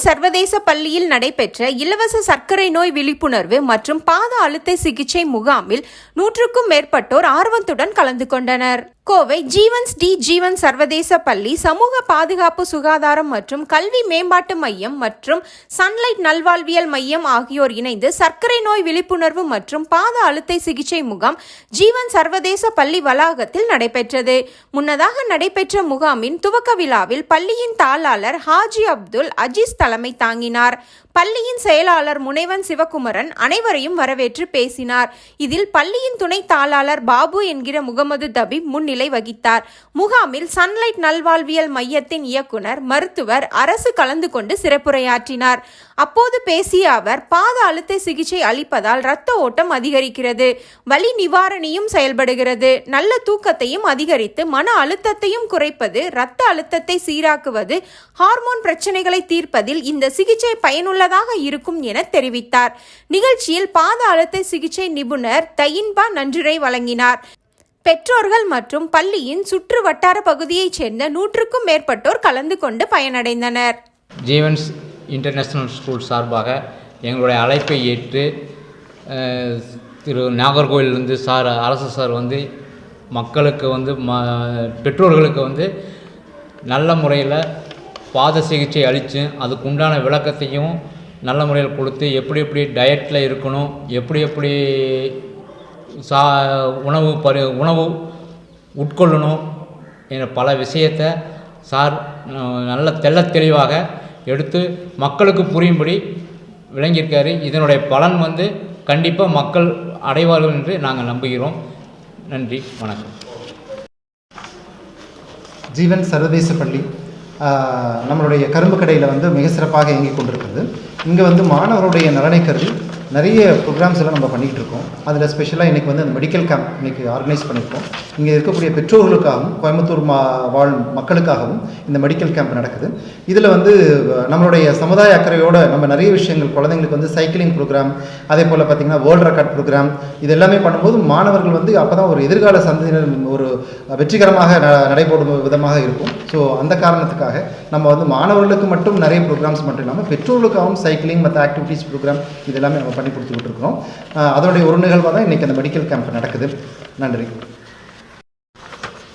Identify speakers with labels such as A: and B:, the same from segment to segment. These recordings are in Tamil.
A: ஜீவன் சர்வதேச பள்ளியில் நடைபெற்ற இலவச சர்க்கரை நோய் விழிப்புணர்வு மற்றும் பாத அழுத்த சிகிச்சை முகாமில் நூற்றுக்கும் மேற்பட்டோர் ஆர்வத்துடன் கலந்து கொண்டனர். கோவை ஜீவன்ஸ் டி ஜீவன் சர்வதேச பள்ளி சமூக பாதுகாப்பு சுகாதாரம் மற்றும் கல்வி மேம்பாட்டு மையம் மற்றும் சன்லைட் நல்வாழ்வியல் மையம் ஆகியோர் இணைந்து சர்க்கரை நோய் விழிப்புணர்வு மற்றும் பாத அழுத்தை சிகிச்சை முகாம் ஜீவன் சர்வதேச பள்ளி வளாகத்தில் நடைபெற்றது. முன்னதாக நடைபெற்ற முகாமின் துவக்க விழாவில் பள்ளியின் தாளாளர் ஹாஜி அப்துல் அஜீஸ் தலைமை தாங்கினார். பள்ளியின் செயலாளர் முனைவன் சிவகுமரன் அனைவரையும் வரவேற்று பேசினார். இதில் பள்ளியின் துணை தாளாளர் பாபு என்கிற முகமது தபீப் முன்னிலை வகித்தார். முகாமில் சன்லைட் நல்வாழ்வியல் மையத்தின் இயக்குனர் மருத்துவர் அரசு கலந்து கொண்டு சிறப்புரையாற்றினார். அப்போது பேசிய அவர் பாத அழுத்த சிகிச்சை அளிப்பதால் இரத்த ஓட்டம் அதிகரிக்கிறது வலி நிவாரணியும் செயல்படுகிறது நல்ல தூக்கத்தையும் அதிகரித்து மன அழுத்தத்தையும் குறைப்பது இரத்த அழுத்தத்தை சீராக்குவது ஹார்மோன் பிரச்சனைகளை தீர்ப்பதில் இந்த சிகிச்சை பயனுள்ள பயனுள்ளதாக இருக்கும் என தெரிவித்தார். நிகழ்ச்சியில் பாத அழுத்த சிகிச்சை நிபுணர் தயின்பா நன்றிரை வழங்கினார். பெற்றோர்கள் மற்றும் பள்ளியின் சுற்று வட்டார பகுதியைச் சேர்ந்த நூற்றுக்கும் மேற்பட்டோர் கலந்து கொண்டு பயனடைந்தனர்.
B: ஜீவன்ஸ் இன்டர்நேஷ்னல் ஸ்கூல் சார்பாக எங்களுடைய அழைப்பை ஏற்று திரு நாகர்கோவிலிருந்து சார் அரசு சார் வந்து மக்களுக்கு வந்து ம பெற்றோர்களுக்கு வந்து நல்ல முறையில் பாத சிகிச்சை அளித்து அதுக்கு உண்டான விளக்கத்தையும் நல்ல முறையில் கொடுத்து எப்படி எப்படி டயட்டில் இருக்கணும் எப்படி எப்படி சா உணவு பரி உணவு உட்கொள்ளணும் என்ற பல விஷயத்தை சார் நல்ல தெள்ள தெளிவாக எடுத்து மக்களுக்கு புரியும்படி விளங்கியிருக்காரு. இதனுடைய பலன் வந்து கண்டிப்பாக மக்கள் அடைவார்கள் என்று நாங்கள் நம்புகிறோம். நன்றி வணக்கம்.
C: ஜீவன் சர்வதேச பள்ளி நம்மளுடைய கரும்பு கடையில் வந்து மிக சிறப்பாக இயங்கிக் கொண்டிருக்கிறது. இங்கே வந்து மாணவருடைய நலனை கருதி நிறைய ப்ரோக்ராம்ஸ் எல்லாம் நம்ம பண்ணிகிட்டு இருக்கோம். அதில் ஸ்பெஷலாக இன்றைக்கி வந்து அந்த மெடிக்கல் கேம்ப் இன்றைக்கி ஆர்கனைஸ் பண்ணியிருக்கோம் இங்கே இருக்கக்கூடிய பெற்றோர்களுக்காகவும் கோயம்புத்தூர் மா வாழ் மக்களுக்காகவும் இந்த மெடிக்கல் கேம்ப் நடக்குது. இதில் வந்து நம்மளுடைய சமுதாய அக்கறையோட நம்ம நிறைய விஷயங்கள் குழந்தைங்களுக்கு வந்து சைக்கிளிங் ப்ரோக்ராம் அதே போல் பார்த்திங்கன்னா வேர்ல்டு ரெக்கார்ட் ப்ரோக்ராம் இது எல்லாமே பண்ணும்போது மாணவர்கள் வந்து அப்போ தான் ஒரு எதிர்கால சந்ததியினர் ஒரு வெற்றிகரமாக ந நடைபோடும் விதமாக இருக்கும். ஸோ அந்த காரணத்துக்காக நம்ம வந்து மாணவர்களுக்கு மட்டும் நிறைய ப்ரோக்ராம்ஸ் மட்டும் இல்லாமல் பெற்றோர்களுக்காகவும் சைக்கிளிங் மற்ற ஆக்டிவிட்டீஸ் ப்ரோக்ராம் இது எல்லாமே நம்ம பண்ணி கொடுத்துக்கிட்டு இருக்கிறோம் அதனுடைய ஒரு நிகழ்வாக தான் இன்றைக்கி அந்த மெடிக்கல் கேம்ப் நடக்குது. நன்றி.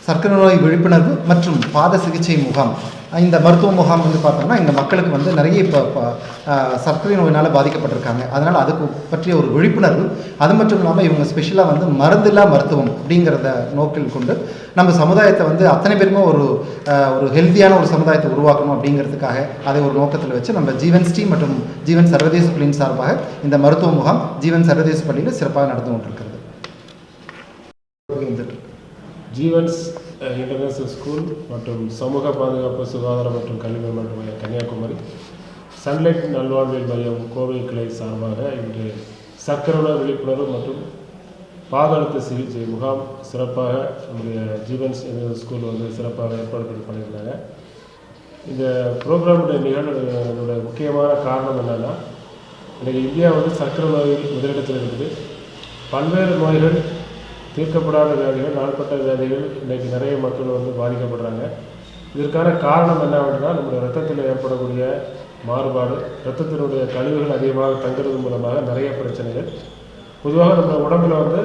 C: சர்க்கரை நோய் விழிப்புணர்வு மற்றும் பாத சிகிச்சை முகாம். இந்த மருத்துவ முகாம் வந்து பார்த்தோம்னா இந்த மக்களுக்கு வந்து நிறைய இப்போ சர்க்கரை நோயினால் பாதிக்கப்பட்டிருக்காங்க. அதனால் அதுக்கு பற்றிய ஒரு விழிப்புணர்வு அது மட்டும் இல்லாமல் இவங்க ஸ்பெஷலாக வந்து மருந்தில்லா மருத்துவம் அப்படிங்கிறத நோக்கில் கொண்டு நம்ம சமுதாயத்தை வந்து அத்தனை பேருமே ஒரு ஒரு ஹெல்த்தியான ஒரு சமுதாயத்தை உருவாக்கணும் அப்படிங்கிறதுக்காக அதை ஒரு நோக்கத்தில் வச்சு நம்ம ஜீவன் ஸ்ரீ மற்றும் ஜீவன் சர்வதேச பள்ளியின் சார்பாக இந்த மருத்துவ முகாம் ஜீவன் சர்வதேச பள்ளியில் சிறப்பாக நடந்து கொண்டிருக்கிறது.
D: ஜீவன்ஸ் இன்டர்நேஷ்னல் ஸ்கூல் மற்றும் சமூக பாதுகாப்பு சுகாதாரம் மற்றும் கல்வி மேம்பாட்டு மையம் கன்னியாகுமரி. சன்லைட் நல்வாழ்வியல் மையம் கோவை கிளை சார்பாக இன்று சர்க்கரை விழிப்புணர்வு மற்றும் பாதழுத்த சிகிச்சை முகாம் சிறப்பாக நம்முடைய ஜீவன்ஸ் இன்டர்நேஷனல் ஸ்கூல் வந்து சிறப்பாக ஏற்பாடு பண்ணி பண்ணியிருந்தாங்க இந்த ப்ரோக்ராமுடைய நிகழ்வுடைய முக்கியமான காரணம் என்னென்னா இன்றைக்கி இந்தியா வந்து சர்க்கரை நோய் முதலிடத்தில் இருக்குது. பல்வேறு நோய்கள் தீர்க்கப்படாத வியாதிகள் நாள்பட்ட வியாதிகள் இன்றைக்கி நிறைய மக்கள் வந்து பாதிக்கப்படுறாங்க. இதற்கான காரணம் என்ன அப்படின்னா நம்முடைய ரத்தத்தில் ஏற்படக்கூடிய மாறுபாடு ரத்தத்தினுடைய கழிவுகள் அதிகமாக தங்குறது மூலமாக நிறைய பிரச்சனைகள். பொதுவாக நம்ம உடம்புல வந்து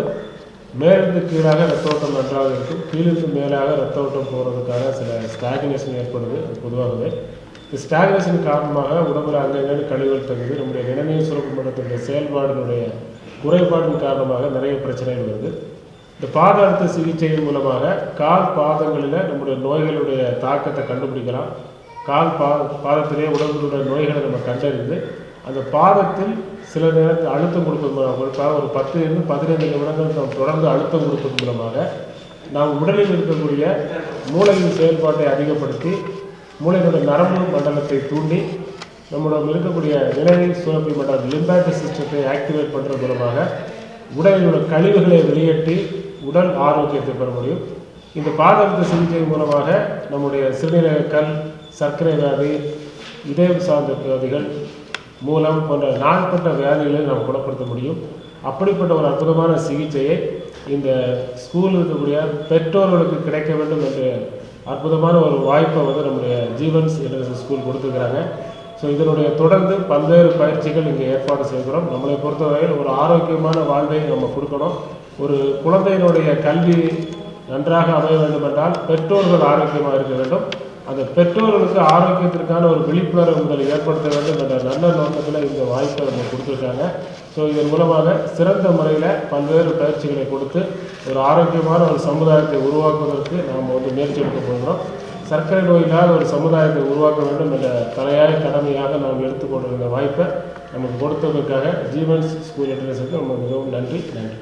D: மேலிருந்து கீழாக ரத்த ஓட்டம் நன்றாக இருக்கும். கீழிருந்து மேலாக ரத்த ஓட்டம் போகிறதுக்கான சில ஸ்டாக்னேஷன் ஏற்படுது அது பொதுவாகவே. இந்த ஸ்டாக்னேஷன் காரணமாக உடம்புல அங்கங்கே கழிவுகள் தங்குது. நம்முடைய நிணநீர் சுரப்பு மண்டலத்தினுடைய செயல்பாடுகளுடைய குறைபாடின் காரணமாக நிறைய பிரச்சனைகள் வருது. இந்த பாத அழுத்த சிகிச்சையின் மூலமாக கால் பாதங்களில் நம்முடைய நோய்களுடைய தாக்கத்தை கண்டுபிடிக்கலாம். கால் பா பாதத்திலே உடம்புடைய நோய்களை நம்ம கண்டறிந்து அந்த பாதத்தில் சில நேரத்தில் அழுத்தம் கொடுப்பது மூலமாக குறிப்பாக ஒரு பத்து இருந்து பதினைந்து நிமிடங்கள் நாம் தொடர்ந்து அழுத்தம் கொடுப்பது மூலமாக நாம் உடலில் இருக்கக்கூடிய மூளையின் செயல்பாட்டை அதிகப்படுத்தி மூளையினுடைய நரம்பு மண்டலத்தை தூண்டி நம்மளோட இருக்கக்கூடிய நிலநீர் சுரப்பி மண்டலம் லிம்பாட்டிக் சிஸ்டத்தை ஆக்டிவேட் பண்ணுறது மூலமாக உடலில் உள்ள கழிவுகளை வெளியேற்றி உடல் ஆரோக்கியத்தை பெற முடியும். இந்த பாதழுத்த சிகிச்சை மூலமாக நம்முடைய சிறுநீரக கல் சர்க்கரை வியாதி இதயம் சார்ந்த வியாதிகள் மூலம் போன்ற நாட்பட்ட வியாதிகளை நாம் குணப்படுத்த முடியும். அப்படிப்பட்ட ஒரு அற்புதமான சிகிச்சையை இந்த ஸ்கூலில் இருக்கக்கூடிய பெற்றோர்களுக்கு கிடைக்க வேண்டும் என்ற அற்புதமான ஒரு வாய்ப்பை வந்து நம்முடைய ஜீவன்ஸ் இன்டர்நேஷனல் ஸ்கூல் கொடுத்துருக்குறாங்க. ஸோ இதனுடைய தொடர்ந்து பல்வேறு பயிற்சிகள் இங்கே ஏற்பாடு செய்கிறோம் நம்மளை பொறுத்தவரையில் ஒரு ஆரோக்கியமான வாழ்வை நம்ம கொடுக்கணும். ஒரு குழந்தையினுடைய கல்வி நன்றாக அமைய வேண்டும் என்றால் பெற்றோர்கள் ஆரோக்கியமாக இருக்க வேண்டும். அந்த பெற்றோர்களுக்கு ஆரோக்கியத்திற்கான ஒரு விழிப்புணர்வு முதல் ஏற்படுத்த வேண்டும் என்ற நல்ல நோக்கத்தில் இந்த வாய்ப்பை நம்ம கொடுத்துருக்காங்க. ஸோ இதன் மூலமாக சிறந்த முறையில் பல்வேறு பயிற்சிகளை கொடுத்து ஒரு ஆரோக்கியமான ஒரு சமுதாயத்தை உருவாக்குவதற்கு நாம் வந்து முயற்சி எடுக்க போகிறோம். சர்க்கரை நோய் ஒரு சமுதாயத்தை உருவாக்க வேண்டும் என்ற தலையாய கடமையாக நாம் எடுத்துக்கொண்டிருந்த வாய்ப்பை நமக்கு கொடுத்ததற்காக ஜீவன்ஸ் ஸ்கூல் இன்டர்நேஷனுக்கு நம்ம மிகவும் நன்றி நன்றி.